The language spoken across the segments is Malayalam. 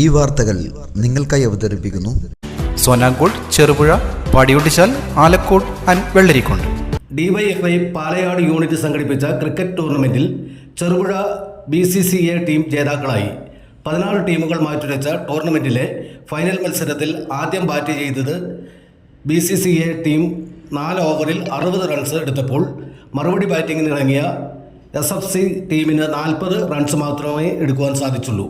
ഈ വാർത്തകൾ നിങ്ങൾക്കായി അവതരിപ്പിക്കുന്നു. Sonankode Cherupuzha Padiyottichal Alakode and Vellarikundu DYFI Palayad unit സംഘടിപ്പിച്ച ക്രിക്കറ്റ് ടൂർണമെന്റിൽ Cherupuzha B C C A team ജേതാക്കളായി. പതിനാറ് ടീമുകൾ മാറ്റുരച്ച ടൂർണമെന്റിലെ ഫൈനൽ മത്സരത്തിൽ ആദ്യം ബാറ്റ് ചെയ്തത് B C C A team നാല് ഓവറിൽ അറുപത് റൺസ് എടുത്തപ്പോൾ മറുപടി ബാറ്റിങ്ങിനിറങ്ങിയ എസ് എഫ് സി ടീമിന് നാൽപ്പത് റൺസ് മാത്രമേ എടുക്കുവാൻ സാധിച്ചുള്ളൂ.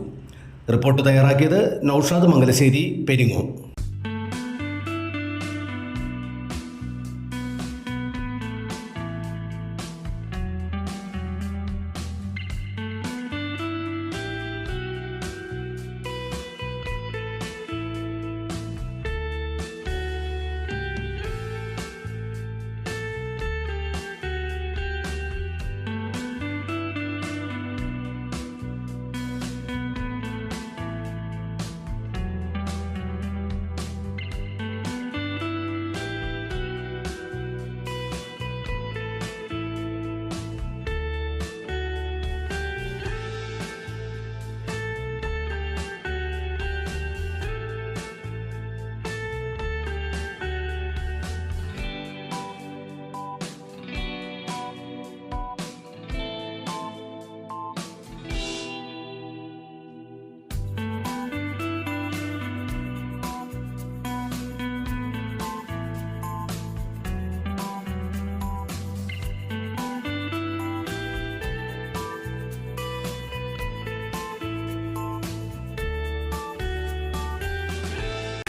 റിപ്പോർട്ട് തയ്യാറാക്കിയത് നൌഷാദ് മംഗലശ്ശേരി പെരിങ്ങോം.